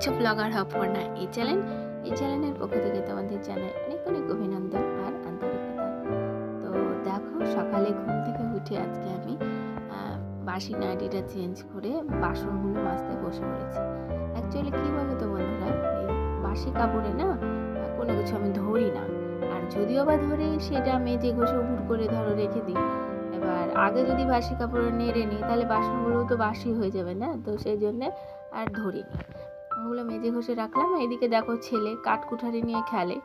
দেখছ ব্লগার অপর্ণা এই চ্যানেল এই চ্যানেলের পক্ষ থেকে তোমাদের জানাই অনেক অনেক অভিনন্দন আর আন্তরিকতা। তো দেখো, সকালে ঘুম থেকে উঠে আজকে আমি বাসি নাইটিটা চেঞ্জ করে বাসনগুলো মাজতে বসে পড়েছি। অ্যাকচুয়ালি কী বলো তো বন্ধুরা বাসি কাপড়ে না, কোনো কিছু আমি ধরি না। আর যদিও বা ধরি, সেটা মেজে ঘষে উপুর করে ধরো রেখে দিই। এবার আগে যদি বাসি কাপড় নেড়ে নিই, তাহলে বাসনগুলোও তো বাসি হয়ে যাবে না, তো সেই জন্যে আর ধরিনি। ওগুলো মেজে ঘষে রাখলাম, এদিকে দেখো ছেলে কাঠকুঠারি নিয়ে খেলে।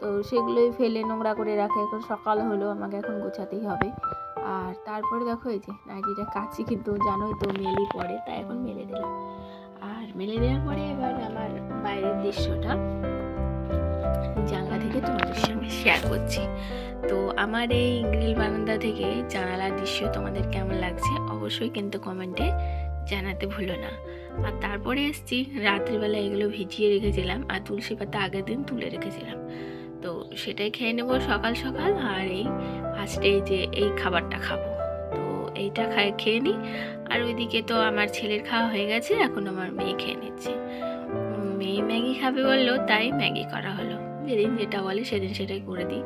তো সেগুলোই ফেলে নোংরা করে রাখে, এখন সকাল হলো, আমাকে এখন গোছাতেই হবে। আর তারপরে দেখো এই যে, নাইটিটা কাচি কিন্তু জানোই তো মেলি পড়ে তাই এখন মেলে দিলাম। আর মেলে দেওয়ার পরে এবার আমার বাইরের দৃশ্যটা জানলা থেকে তোমাদের সঙ্গে শেয়ার করছি। তো আমার এই গ্রিল বারান্দা থেকে জানালার দৃশ্য তোমাদের কেমন লাগছে, অবশ্যই কিন্তু কমেন্টে জানাতে ভুলো না। আর তারপরে এসছি, রাত্রিবেলা এগুলো ভিজিয়ে রেখেছিলাম আর তুলসী পাতা আগের দিন তুলে রেখেছিলাম। তো সেটাই খেয়ে নেব সকাল সকাল আর এই ফার্স্টে যে এই খাবারটা খাব। তো এইটা খায়, খেয়ে নিই। আর ওইদিকে তো আমার ছেলের খাওয়া হয়ে গেছে, এখন আমার মেয়ে খেয়ে নিচ্ছে। মেয়ে ম্যাগি খাবে বলল, তাই ম্যাগি করা হলো। যেদিন যেটা বলে সেদিন সেটাই করে দিই।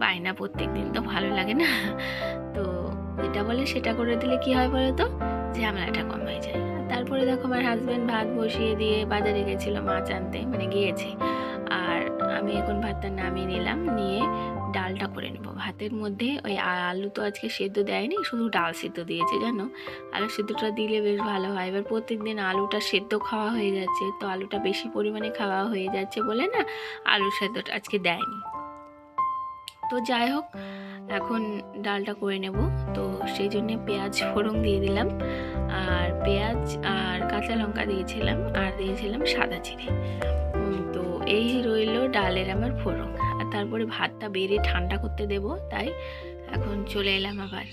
বায়না প্রত্যেক দিন তো ভালো লাগে না। তো যেটা বলে সেটা করে দিলে কি হয় বলো তো ঝামেলাটা কম হয়ে যায়। তারপরে দেখো আমার হাজব্যান্ড ভাত বসিয়ে দিয়ে বাজারে গেছিল মাছ আনতে মানে গিয়েছে। আর আমি এখন ভাতটা নামিয়ে নিলাম, নিয়ে ডালটা করে নেব। ভাতের মধ্যে ওই আলু তো আজকে সেদ্ধ দেয়নি, শুধু ডাল সেদ্ধ দিয়েছে, জানো? আলু সেদ্ধটা দিলে বেশ ভালো হয়। এবার প্রত্যেকদিন আলুটা সেদ্ধ খাওয়া হয়ে যাচ্ছে, তো আলুটা বেশি পরিমাণে খাওয়া হয়ে যাচ্ছে বলে না আলু সেদ্ধটা আজকে দেয়নি। তো যাই হোক, এখন ডালটা করে নেব। তো সেই জন্যে পেঁয়াজ ফোড়ন দিয়ে দিলাম। আর পেঁয়াজ আর কাঁচা লঙ্কা দিয়েছিলাম আর দিয়েছিলাম সাদা উম, তো এই রইল ডালের আমার ফোড়ন। আর তারপরে ভাতটা বেড়ে ঠান্ডা করতে দেব তাই এখন চলে এলাম আবার।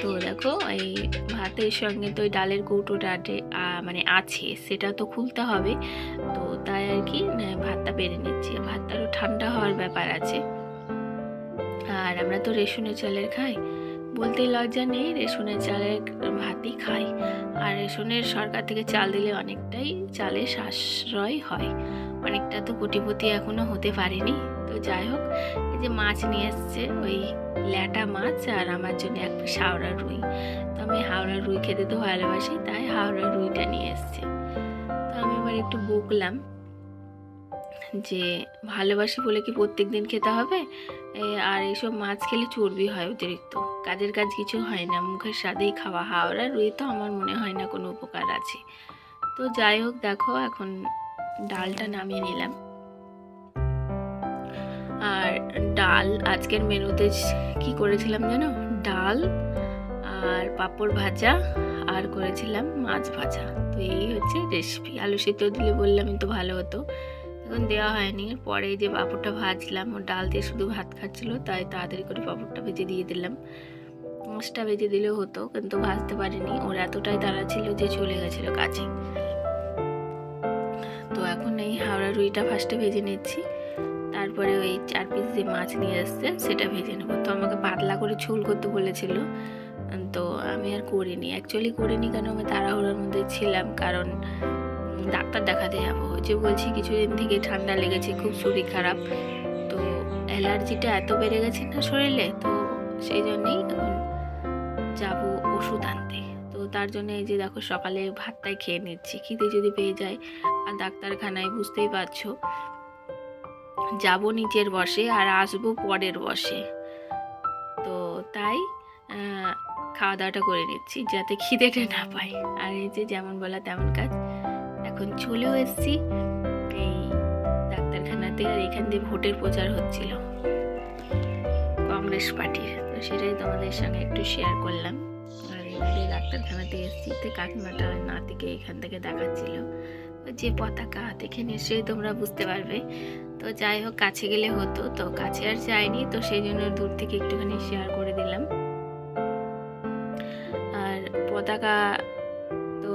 তো দেখো এই ভাতের সঙ্গে তো ওই ডালের কৌটোটা মানে আছে সেটা তো খুলতে হবে। তো তাই আর কি ভাতটা বেড়ে নিচ্ছি। ভাতটারও ঠান্ডা হওয়ার ব্যাপার আছে। আর আমরা তো রেশনের চালের খাই। বলতে লজ্জা নেই, রেশনের চালের ভাতই খাই। আর রেশনের সরকার থেকে চাল দিলে অনেকটাই চালের সাশ্রয় হয়। অনেকটা তো কোটিপতি এখনও হতে পারেনি। তো যাই হোক, এই যে মাছ নিয়ে এসছে, ওই ল্যাটা মাছ আর আমার জন্য এক হাওড়া রুই। তো আমি হাওড়া রুই খেতে তো ভালোবাসি, তাই হাওড়া রুইটা নিয়ে এসছে। তো আমি এবার একটু বকলাম যে ভালোবাসি বলে কি প্রত্যেক দিন খেতে হবে? আর এইসব মাছ খেলে চর্বি হয় অতিরিক্ত। কাজের কাজ কিছু হয় না, মুখের স্বাদেই খাওয়া। হাওড়া রুই তো আমার মনে হয় না কোনো উপকার আছে। তো যাই হোক, দেখো এখন ডালটা নামিয়ে নিলাম। আর ডাল আজকের মেনুতে কি করেছিলাম জানো? ডাল আর পাঁপড় ভাজা আর করেছিলাম মাছ ভাজা। তো এই হচ্ছে রেসিপি। আলু সিদ্ধ দিলে বললামই তো ভালো হতো। এখন দেওয়া হয়নি। পরে যে পাঁপড়টা ভাজলাম ও ডাল দিয়ে শুধু ভাত খাচ্ছিল, তাই তাড়াতাড়ি করে পাঁপড়টা ভেজে দিয়ে দিলাম। মাছটা ভেজে দিলেও হতো, কিন্তু ভাজতে পারিনি। ওর এতটাই তাড়া ছিল যে চলে গেছিল কাছে। তো এখন এই হাওড়া রুইটা ফার্স্টে ভেজে নিচ্ছি। তারপরে ওই চার পিস যে মাছ নিয়ে আসছে, সেটা ভেজে নেব। তো আমাকে পাতলা করে ঝোল করতে বলেছিল। তো আমি আর করিনি। অ্যাকচুয়ালি করিনি কেন? আমি তাড়াহুড়োর মধ্যে ছিলাম, কারণ ডাক্তার দেখাতে যাব। যে বলছি, কিছুদিন থেকে ঠান্ডা লেগেছে, খুব শরীর খারাপ। তো অ্যালার্জিটা এত বেড়ে গেছে না শরীরে? তো সেই জন্যেই এখন যাব ওষুধ আনতে। তো তার জন্য এই যে দেখো, সকালে ভাতটাই খেয়ে নিচ্ছি। খিদে যদি পেয়ে যায়, আর ডাক্তারখানায় বুঝতেই পারছ, যাব নিচের বসে আর আসব পরের বসে। তো তাই খাওয়া দাওয়াটা করে নিচ্ছি, যাতে খিদেটা না পায়। আর এই যে যেমন বলা তেমন কাজ। এখন চলেও এসেছি। এই ডাক্তারখানাতে আর এখান দিয়ে ভোটের প্রচার হচ্ছিল। কংগ্রেস পার্টির। তো সেটাই তোমাদের সঙ্গে একটু শেয়ার করলাম। আর এবারে ডাক্তারখানাতে এসেছি, তো কাকিমাটা নাতিকে এখান থেকে দেখাচ্ছিল। যে পতাকা, দেখে নিশ্চয়ই তোমরা বুঝতে পারবে। তো যাই হোক, কাছে গেলে হতো, তো কাছে আর যায়নি, তো সেই জন্য দূর থেকে একটুখানি শেয়ার করে দিলাম। আর পতাকা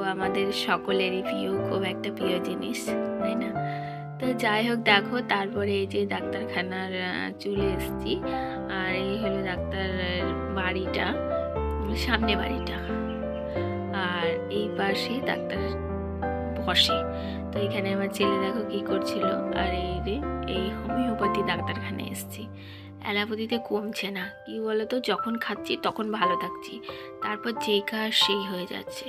আমাদের সকলেরই প্রিয়, খুব একটা প্রিয় জিনিস, তাই না? তো যাই হোক, দেখো, তারপরে এই যে ডাক্তারখানার চলে এসেছি। আর এই হলো ডাক্তারের বাড়িটা, সামনে বাড়িটা। আর এই পাশে ডাক্তার বসে। তো এখানে আমার ছেলে দেখো কি করছিল। আর এই রে এই হোমিওপ্যাথি ডাক্তারখানায় এসেছি। অ্যালোপ্যাথিতে কমছে না। কি বলতো? যখন খাচ্ছি তখন ভালো থাকছি। তারপর যেই কাজ সেই হয়ে যাচ্ছে।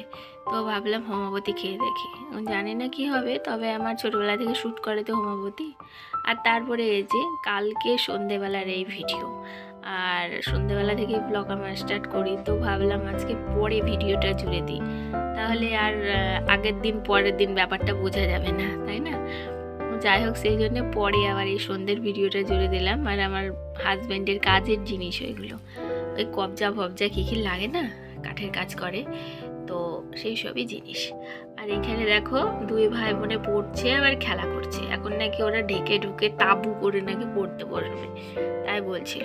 তো ভাবলাম হোমিওপ্যাথি খেয়ে দেখি। জানি না কি হবে, তবে আমার ছোটোবেলা থেকে শ্যুট করে তো হোমিওপ্যাথি আর তারপরে এই যে কালকে সন্ধেবেলার এই ভিডিও। আর সন্ধেবেলা থেকে ব্লগ আমার স্টার্ট করি। তো ভাবলাম আজকে পরে ভিডিওটা জুড়ে দিই। তাহলে আর আগের দিন পরের দিন ব্যাপারটা বোঝা যাবে না, তাই না? যাই হোক, সেই জন্য পরে আবার এই সন্ধ্যের ভিডিওটা জুড়ে দিলাম। আর আমার হাজব্যান্ডের কাজের জিনিস ওইগুলো। ওই কবজা ফবজা কী কী লাগে না? কাঠের কাজ করে। তো সেই সবই জিনিস। আর এখানে দেখো, দুই ভাই বোনে পড়ছে, আবার খেলা করছে। এখন নাকি ওরা ঢেকে ঢুকে তাবু করে নাকি পড়তে বসবে, তাই বলছিল।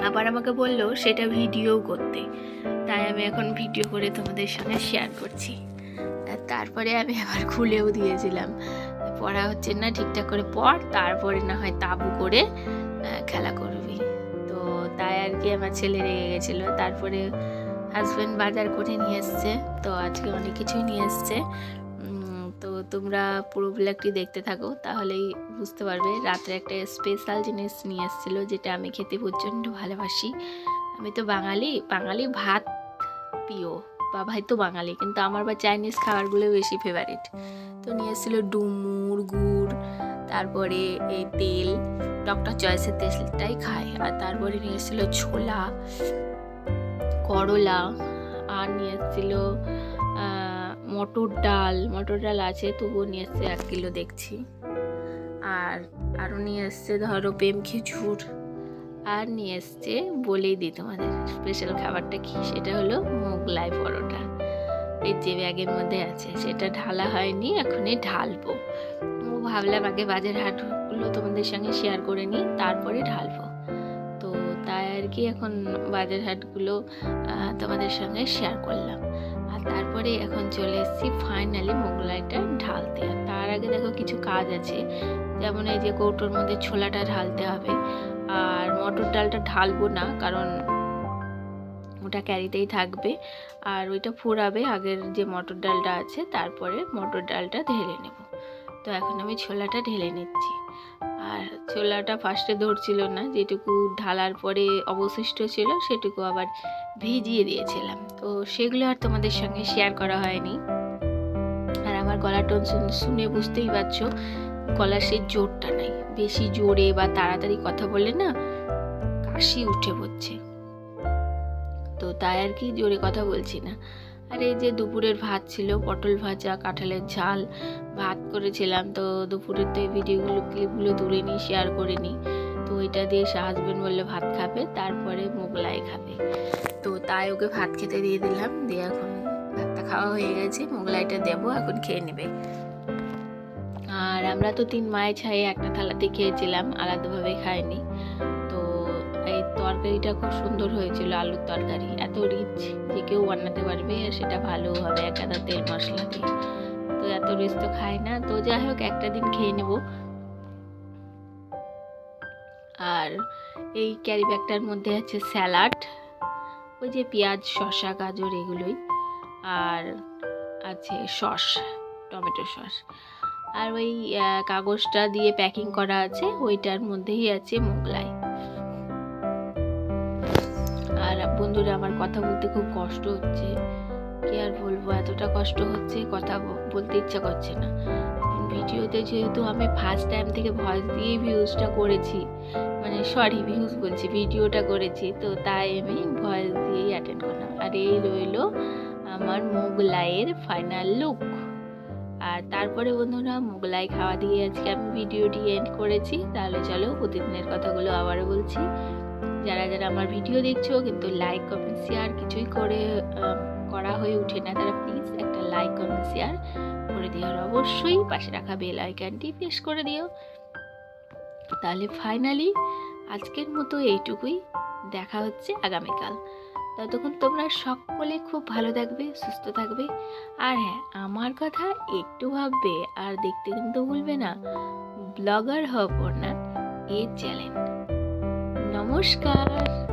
আবার আমাকে বলল, সেটা ভিডিও করতে। তাই আমি এখন ভিডিও করে তোমাদের সঙ্গে শেয়ার করছি। তারপরে আমি আবার খুলেও দিয়েছিলাম। পড়া হচ্ছে না ঠিকঠাক করে পড়, তারপরে না হয় তাবু করে খেলা করবি। তো তাই আর কি আমার ছেলে রেগে গেছিল। তারপরে হাজব্যান্ড বাজার করে নিয়ে এসছে। তো আজকে অনেক কিছুই নিয়ে এসছে। তো তোমরা পুরো ব্লগটি দেখতে থাকো, তাহলেই বুঝতে পারবে। রাত্রে একটা স্পেশাল জিনিস নিয়ে এসেছিল, যেটা আমি খেতে প্রচণ্ড ভালোবাসি। আমি তো বাঙালি বাঙালি ভাত প্রিয়। বাবাই তো বাঙালি, কিন্তু আমার বা চাইনিজ খাবারগুলো বেশি ফেভারিট তো নিয়ে এসেছিল ডুমুর গুড় তারপরে এই তেল, ডক্টর চয়েসের তেলটাই খায়। আর তারপরে নিয়ে এসেছিল ছোলা, করলা, আর নিয়ে এসেছিল মটর ডাল। মটর ডাল আছে, তবুও নিয়ে এসছে এক কিলো দেখছি। আর আরও নিয়ে এসছে ধরো প্রেম খিচুর আর নিয়ে এসছে বলেই দিই তোমাদের স্পেশাল খাবারটা কি? সেটা হলো মোগলাই পরোটা। এই যে ব্যাগের মধ্যে আছে, সেটা ঢালা হয়নি এখনই ঢালবো। ভাবলাম আগে বাজার হাটগুলো তোমাদের সঙ্গে শেয়ার করে নিই, তারপরে ঢালবো। তো তাই আর কি এখন বাজার হাটগুলো তোমাদের সঙ্গে শেয়ার করলাম। আর তারপরে এখন চলে এসেছি ফাইনালি মোগলাইটা ঢালতে। আর তার আগে দেখো কিছু কাজ আছে, যেমন এই যে কৌটোর মধ্যে ছোলাটা ঢালতে হবে। আর মটর ডালটা ঢালবো না, কারণ ওটা ক্যারিতেই থাকবে। আর ওইটা ফোড়াবে আগের যে মটর ডালটা আছে, তারপরে মটর ডালটা ঢেলে নেব। তো এখন আমি ছোলাটা ঢেলে নিচ্ছি। আর ছোলাটা ফার্স্টে ধরছিল না, যেটুকু ঢালার পরে অবশিষ্ট ছিল সেটুকু আবার ভিজিয়ে দিয়েছিলাম। তো সেগুলো আর তোমাদের সঙ্গে শেয়ার করা হয়নি। আর আমার গলার টোন শুন- বুঝতেই পারছ, গলার সেই জোরটা নাই। বেশি জোরে বা তাড়াতাড়ি কথা বললে না কাশি উঠে পড়ছে। তো তাই আর কি জোরে কথা বলছি না। আর এই যে দুপুরের ভাত ছিল, পটল ভাজা, কাঁঠালের ঝাল, ভাত করেছিলাম। তো দুপুরের তো এই ভিডিওগুলো, ক্লিপগুলো তুলে নিই শেয়ার করে নিই। তো ওইটা দিয়ে হাজবেন্ড বললে, ভাত খাবে, তারপরে মোগলাই খাবে। তো তাই ওকে ভাত খেতে দিয়ে দিলাম। দিয়ে এখন ভাতটা খাওয়া হয়ে গেছে, মোগলাইটা দেবো, এখন খেয়ে নেবে। আর আমরা তো তিন মায়ে ছায়ে একটা থালাতে খেয়েছিলাম, আলাদাভাবে খাইনি। তরকারিটা খুব সুন্দর হয়েছিল, আলুর তরকারি। এত রিচ যে কেউ বানাতে পারবে আর সেটা ভালো হবে এক আধা তেল মশলা দিয়ে। তো এত রিচ তো খায় না। তো যাই হোক, একটা দিন খেয়ে নেব। আর এই ক্যারি ব্যাগটার মধ্যে আছে স্যালাড ওই যে পেঁয়াজ, শসা, গাজর এগুলোই। আর আছে সস, টমেটো সস। আর ওই কাগজটা দিয়ে প্যাকিং করা আছে, ওইটার মধ্যেই আছে মোগলাই। আর বন্ধুরা, আমার কথা বলতে খুব কষ্ট হচ্ছে। কি আর বলব, এতটা কষ্ট হচ্ছে, কথা বলতে ইচ্ছা করছে না। ভিডিওতে যেহেতু আমি ফার্স্ট টাইম থেকে ভয়েস দিয়ে ভিউজটা করেছি মানে সরি ভিউজ বলছি, ভিডিওটা করেছি, তো তাই আমি ভয়েস দিয়েই অ্যাটেন্ড করলাম। আর এই রইল আমার মোগলাইয়ের ফাইনাল লুক আর তারপরে বন্ধুরা, মোগলাই খাওয়া দিয়ে আজকে আমি ভিডিওটি এন্ড করেছি। তাহলে চলো, প্রতিদিনের কথাগুলো আবারও বলছি। যারা যারা আমার ভিডিও দেখছ, কিন্তু লাইক কমেন্ট শেয়ার কিছুই করে করা হয়ে ওঠে না, তারা প্লিজ একটা লাইক কমেন্ট শেয়ার করে দিও। আর অবশ্যই পাশে রাখা বেল আইকনটি প্রেস করে দিও। তাহলে ফাইনালি আজকের মতো এইটুকুই। দেখা হচ্ছে আগামীকাল। ততক্ষণ তোমরা সকলে খুব ভালো থাকবে, সুস্থ থাকবে। আর হ্যাঁ আমার কথা একটু ভাববে আর দেখতে কিন্তু ভুলবে না। ব্লগার হব না এই চ্যালেঞ্জ Namaskar.